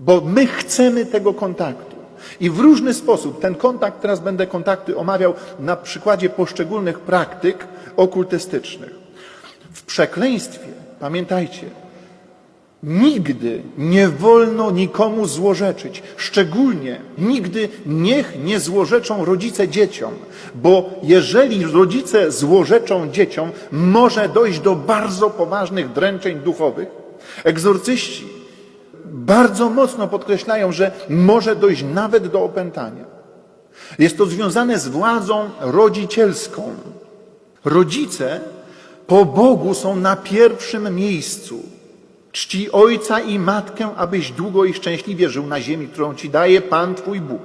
Bo my chcemy tego kontaktu. I w różny sposób ten kontakt, teraz będę kontakty omawiał na przykładzie poszczególnych praktyk okultystycznych. W przekleństwie, pamiętajcie, nigdy nie wolno nikomu złorzeczyć. Szczególnie nigdy niech nie złorzeczą rodzice dzieciom, bo jeżeli rodzice złorzeczą dzieciom, może dojść do bardzo poważnych dręczeń duchowych. Egzorcyści bardzo mocno podkreślają, że może dojść nawet do opętania. Jest to związane z władzą rodzicielską. Rodzice po Bogu są na pierwszym miejscu. Czci ojca i matkę, abyś długo i szczęśliwie żył na ziemi, którą ci daje Pan Twój Bóg.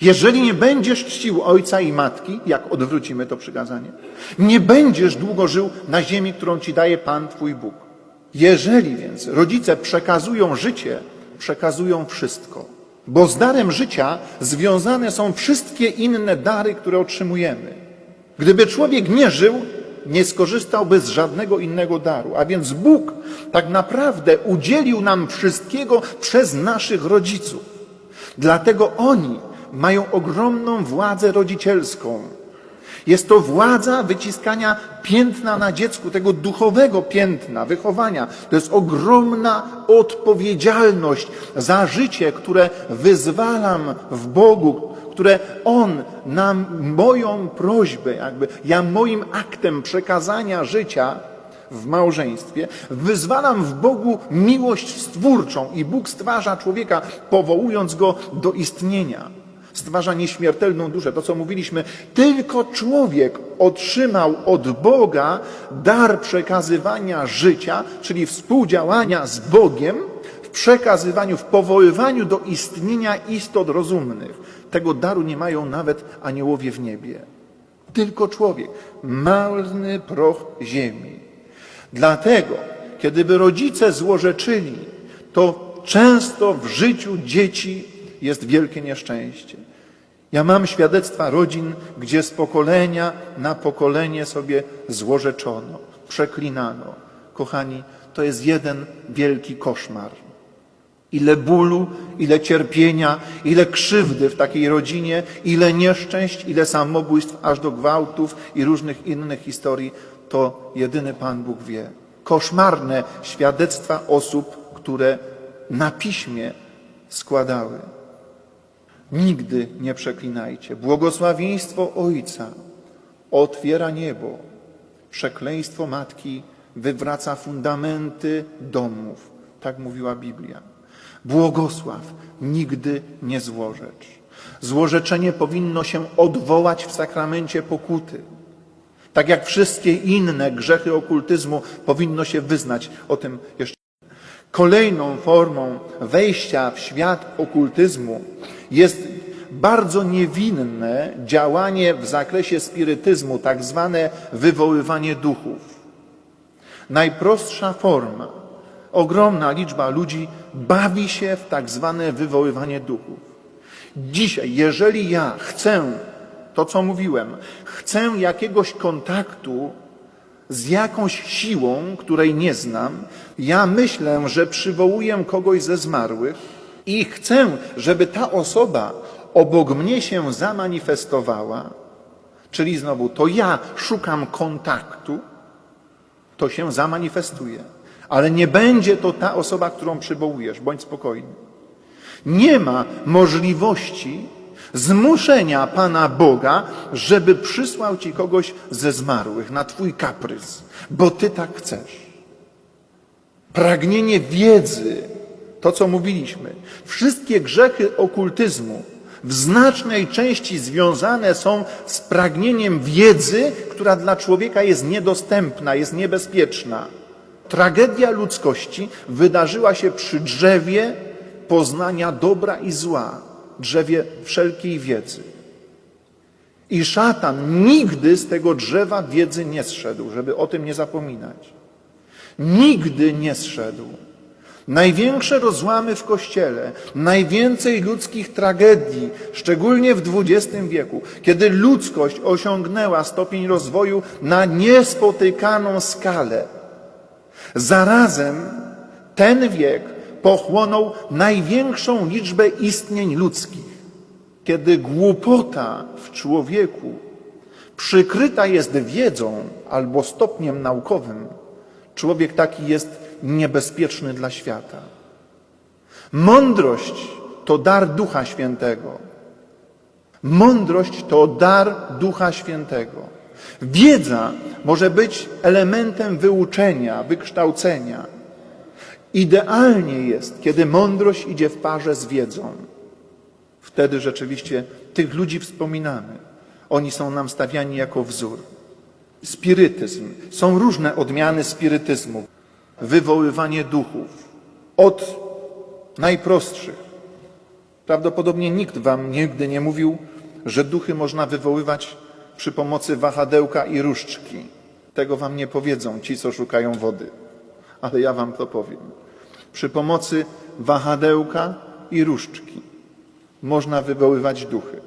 Jeżeli nie będziesz czcił ojca i matki, jak odwrócimy to przykazanie, nie będziesz długo żył na ziemi, którą ci daje Pan Twój Bóg. Jeżeli więc rodzice przekazują życie, przekazują wszystko. Bo z darem życia związane są wszystkie inne dary, które otrzymujemy. Gdyby człowiek nie żył, nie skorzystałby z żadnego innego daru. A więc Bóg tak naprawdę udzielił nam wszystkiego przez naszych rodziców. Dlatego oni mają ogromną władzę rodzicielską. Jest to władza wyciskania piętna na dziecku, tego duchowego piętna, wychowania. To jest ogromna odpowiedzialność za życie, które wyzwalam w Bogu, które On na moją prośbę, jakby ja moim aktem przekazania życia w małżeństwie, wyzwalam w Bogu miłość stwórczą i Bóg stwarza człowieka, powołując go do istnienia stwarza nieśmiertelną duszę. To, co mówiliśmy, tylko człowiek otrzymał od Boga dar przekazywania życia, czyli współdziałania z Bogiem w przekazywaniu, w powoływaniu do istnienia istot rozumnych. Tego daru nie mają nawet aniołowie w niebie. Tylko człowiek, marny proch ziemi. Dlatego, kiedyby rodzice złorzeczyli, to często w życiu dzieci jest wielkie nieszczęście. Ja mam świadectwa rodzin, gdzie z pokolenia na pokolenie sobie złorzeczono, przeklinano. Kochani, to jest jeden wielki koszmar. Ile bólu, ile cierpienia, ile krzywdy w takiej rodzinie, ile nieszczęść, ile samobójstw, aż do gwałtów i różnych innych historii, to jedyny Pan Bóg wie. Koszmarne świadectwa osób, które na piśmie składały. Nigdy nie przeklinajcie. Błogosławieństwo Ojca otwiera niebo. Przekleństwo Matki wywraca fundamenty domów. Tak mówiła Biblia. Błogosław nigdy nie złorzecz. Złorzeczenie powinno się odwołać w sakramencie pokuty. Tak jak wszystkie inne grzechy okultyzmu powinno się wyznać. O tym jeszcze. Kolejną formą wejścia w świat okultyzmu jest bardzo niewinne działanie w zakresie spirytyzmu, tak zwane wywoływanie duchów. Najprostsza forma. Ogromna liczba ludzi bawi się w tak zwane wywoływanie duchów. Dzisiaj, jeżeli ja chcę, to co mówiłem, chcę jakiegoś kontaktu z jakąś siłą, której nie znam, ja myślę, że przywołuję kogoś ze zmarłych i chcę, żeby ta osoba obok mnie się zamanifestowała, czyli znowu to ja szukam kontaktu, to się zamanifestuje. Ale nie będzie to ta osoba, którą przywołujesz, bądź spokojny. Nie ma możliwości zmuszenia Pana Boga, żeby przysłał ci kogoś ze zmarłych na twój kaprys, bo ty tak chcesz. Pragnienie wiedzy, to co mówiliśmy, wszystkie grzechy okultyzmu w znacznej części związane są z pragnieniem wiedzy, która dla człowieka jest niedostępna, jest niebezpieczna. Tragedia ludzkości wydarzyła się przy drzewie poznania dobra i zła, drzewie wszelkiej wiedzy. I szatan nigdy z tego drzewa wiedzy nie zszedł, żeby o tym nie zapominać. Nigdy nie zszedł. Największe rozłamy w Kościele, najwięcej ludzkich tragedii, szczególnie w XX wieku, kiedy ludzkość osiągnęła stopień rozwoju na niespotykaną skalę. Zarazem ten wiek pochłonął największą liczbę istnień ludzkich. Kiedy głupota w człowieku przykryta jest wiedzą albo stopniem naukowym, człowiek taki jest niebezpieczny dla świata. Mądrość to dar Ducha Świętego. Mądrość to dar Ducha Świętego. Wiedza może być elementem wyuczenia, wykształcenia. Idealnie jest, kiedy mądrość idzie w parze z wiedzą. Wtedy rzeczywiście tych ludzi wspominamy. Oni są nam stawiani jako wzór. Spirytyzm. Są różne odmiany spirytyzmu. Wywoływanie duchów. Od najprostszych. Prawdopodobnie nikt wam nigdy nie mówił, że duchy można wywoływać przy pomocy wahadełka i różdżki. Tego wam nie powiedzą ci, co szukają wody. Ale ja wam to powiem. Przy pomocy wahadełka i różdżki można wywoływać duchy,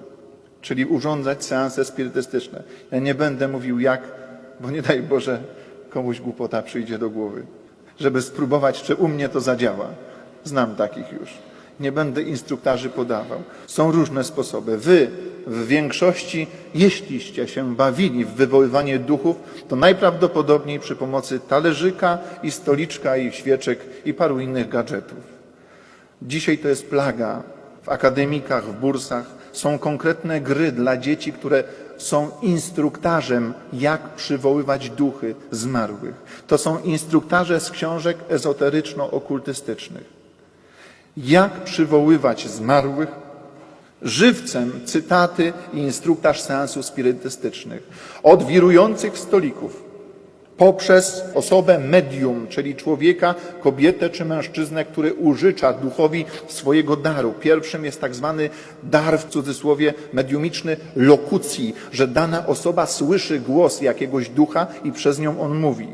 czyli urządzać seanse spirytystyczne. Ja nie będę mówił jak, bo nie daj Boże, komuś głupota przyjdzie do głowy, żeby spróbować, czy u mnie to zadziała. Znam takich już. Nie będę instruktarzy podawał. Są różne sposoby. Wy w większości, jeśliście się bawili w wywoływanie duchów, to najprawdopodobniej przy pomocy talerzyka i stoliczka i świeczek i paru innych gadżetów. Dzisiaj to jest plaga. W akademikach, w bursach są konkretne gry dla dzieci, które są instruktarzem, jak przywoływać duchy zmarłych. To są instruktarze z książek ezoteryczno-okultystycznych. Jak przywoływać zmarłych? Żywcem cytaty i instruktaż seansów spirytystycznych. Od wirujących stolików, poprzez osobę medium, czyli człowieka, kobietę czy mężczyznę, który użycza duchowi swojego daru. Pierwszym jest tak zwany dar w cudzysłowie mediumiczny lokucji, że dana osoba słyszy głos jakiegoś ducha i przez nią on mówi.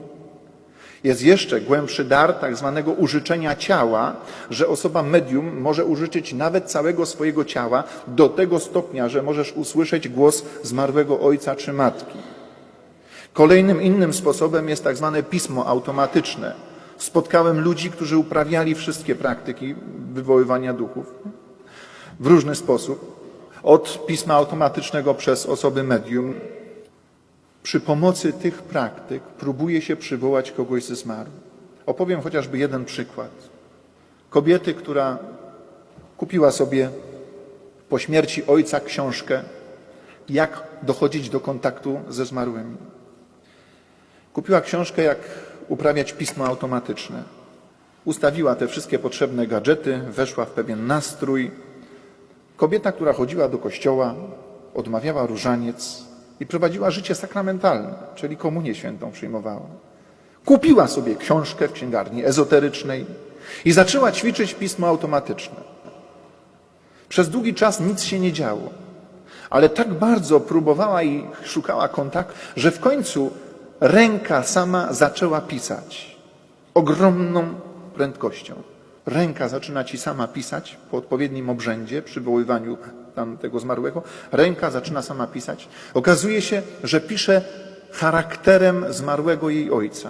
Jest jeszcze głębszy dar tak zwanego użyczenia ciała, że osoba medium może użyczyć nawet całego swojego ciała do tego stopnia, że możesz usłyszeć głos zmarłego ojca czy matki. Kolejnym innym sposobem jest tak zwane pismo automatyczne. Spotkałem ludzi, którzy uprawiali wszystkie praktyki wywoływania duchów w różny sposób. Od pisma automatycznego przez osoby medium. Przy pomocy tych praktyk próbuje się przywołać kogoś ze zmarłych. Opowiem chociażby jeden przykład. Kobiety, która kupiła sobie po śmierci ojca książkę, jak dochodzić do kontaktu ze zmarłymi. Kupiła książkę, jak uprawiać pismo automatyczne. Ustawiła te wszystkie potrzebne gadżety, weszła w pewien nastrój. Kobieta, która chodziła do kościoła, odmawiała różaniec i prowadziła życie sakramentalne, czyli komunię świętą przyjmowała. Kupiła sobie książkę w księgarni ezoterycznej i zaczęła ćwiczyć pismo automatyczne. Przez długi czas nic się nie działo, ale tak bardzo próbowała i szukała kontakt, że w końcu ręka sama zaczęła pisać ogromną prędkością. Ręka zaczyna ci sama pisać po odpowiednim obrzędzie, przywoływaniu tam tego zmarłego. Ręka zaczyna sama pisać. Okazuje się, że pisze charakterem zmarłego jej ojca.